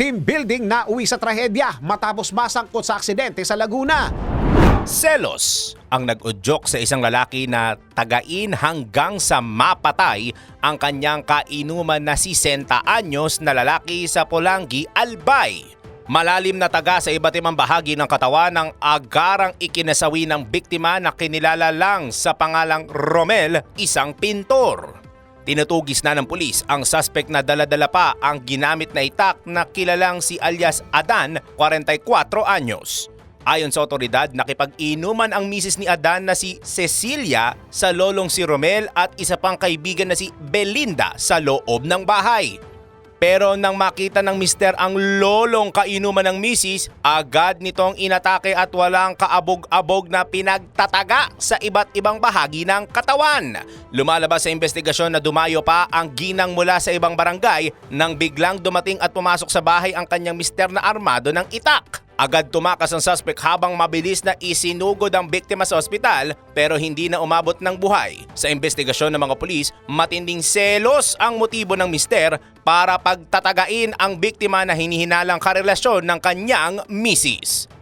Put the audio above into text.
Team building na uwi sa trahedya matapos masangkot sa aksidente sa Laguna. Selos ang nag-udyok sa isang lalaki na tagain hanggang sa mapatay ang kanyang kainuman na si Senta anyos na lalaki sa Polangi, Albay. Malalim na taga sa iba't ibang bahagi ng katawan ng agarang ikinasawi ng biktima na kinilala lang sa pangalang Romel, isang pintor. Tinutugis na ng pulis ang suspect na daladala pa ang ginamit na itak na kilalang si alias Adan, 44 anyos. Ayon sa otoridad, nakipag-inuman ang misis ni Adan na si Cecilia sa lolong si Romel at isa pang kaibigan na si Belinda sa loob ng bahay. Pero nang makita ng mister ang lolong kainuman ng misis, agad nitong inatake at walang kaabog-abog na pinagtataga sa iba't ibang bahagi ng katawan. Lumalabas sa investigasyon na dumayo pa ang ginang mula sa ibang barangay nang biglang dumating at pumasok sa bahay ang kanyang mister na armado ng itak. Agad tumakas ang suspect habang mabilis na isinugod ang biktima sa ospital pero hindi na umabot ng buhay. Sa investigasyon ng mga pulis, matinding selos ang motibo ng mister para pagtatagain ang biktima na hinihinalang karelasyon ng kanyang misis.